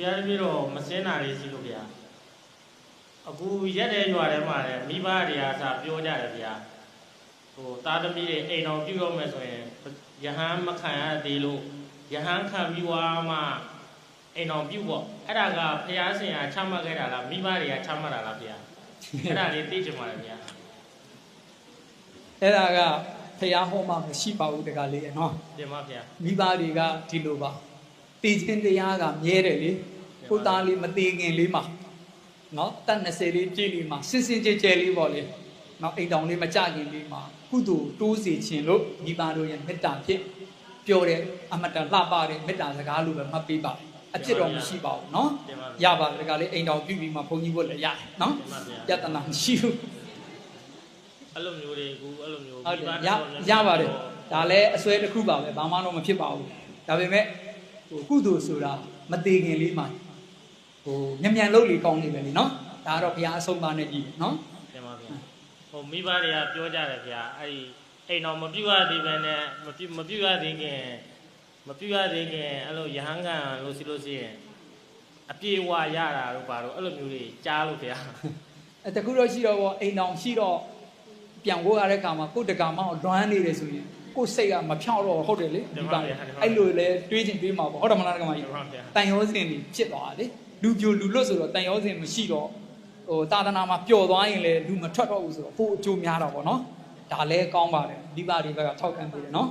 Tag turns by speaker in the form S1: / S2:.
S1: ဖျားတပည့်တော့မစင်းတာလေးရှိလို့ဗျာအခုရက်တဲ့ရွာထဲမှာလည်းမိဘတွေကစာပြောကြတယ်ဗျာဟိုသားသမီးတွေအိမ်တော်ပြုတော့မယ်ဆိုရင်ယဟန်မခံရသေးလို့ယဟန်ခံပြီးွားမှအိမ်တော်ပြုပေါ့အဲ့ဒါကဖျားစင်ကချမှတ်ခဲ့တာလားမိဘတွေကချမှတ်တာလားဗျာအဲ့ဒါလေးသိချင်ပါတယ်ဗျာ
S2: အဲ့ဒါကဖះဟောမှမရှိပါဘူးတကလေးရနော်
S1: တင်ပါဗျာ
S2: မိဘတွေကဒီလိုပါ တည်ခြင်းတရားကမြဲတယ်လေကိုသားလေးမတည်ခင်လေးမှာနော်တတ်20လေးပြည့်လေးမှာစင်စင်ကြဲကြဲလေးပေါ့လေနော်အိမ်တောင်လေးမကြခင်လေးမှာကုသိုလ်တိုးစီခြင်းလို့မိဘတို့ရဲ့မေတ္တာဖြင့်ပြောတဲ့အမတန်လှပတဲ့မေတ္တာစကားလိုပဲမှတ်ပေးပါအဖြစ်တော့မရှိပါဘူးနော်
S1: တင်ပါ
S2: ရပါတယ်တကလေးအိမ်တောင်ပြုပြီးမှဘုန်းကြီးဘုလည်းရတယ်နော်
S1: တင်ပါဗျာ
S2: ယတနာမရှိဘူး
S1: အဲ့လိုမျိုးတွေအခုအဲ့လိုမျိုး
S2: ဟုတ်တယ်
S1: မိဘ
S2: ရ
S1: တော်များ
S2: ရပါတယ်ဒါလည်းအစွဲတစ်ခုပါပဲဘာမှတော့မဖြစ်ပါဘူးဒါပေမဲ့ ဟိုကုသိုလ်ဆိုတာမသေးခင်လေးမှာဟိုညံ့ညံ့လုပ်လေကောင်းနေပဲလीနော်ဒါကတော့ဘုရားအဆုံးသားနဲ့ကြည့်နော်
S1: တင်ပါဗျာဟိုမိဘတွေကပြောကြတယ်ဗျာအဲ့ဒီအိမ်တော်မပြုတ်ရသေးပဲနဲ့မပြုတ်မပြုတ်ရသေးခင်မပြုတ်ရသေးခင်အဲ့လိုယဟန်ကန်လို့စီလို့ရှိရင်အပြေဝါရတာတို့ဘာလို့အဲ့လိုမျိုးတွေကြားလို့ဗျာ
S2: အဲတခုတော့ရှိတော့ဗောအိမ်တော်ရှိတော့ပြန်ဝိုးရတဲ့ခါမှာကိုယ်တကာမောင်းလွမ်းနေတယ်ဆိုရင် ကိုယ်စိတ်ကမဖြောင်းတော့ဟုတ်တယ်လေဒီပါအဲ့လိုလေတွေးချင်တွေးမှာပေါ့ဟုတ်တယ်မလားကမကြီး
S1: ဟုတ်ပါဗျာ
S2: တန်ရောစင်တွေဖြစ်သွားတယ်လူပြိုလူလွတ်ဆိုတော့တန်ရောစင်မရှိတော့ဟိုသာသနာမှာပျော်သွားရင်လည်းလူမထွက်တော့ဘူးဆိုတော့ပို့အကျိုးများတော့ဗောနော်ဒါလည်းကောင်းပါတယ်ဒီပါတွေဘက်ကထောက်ခံပေးတယ်နော်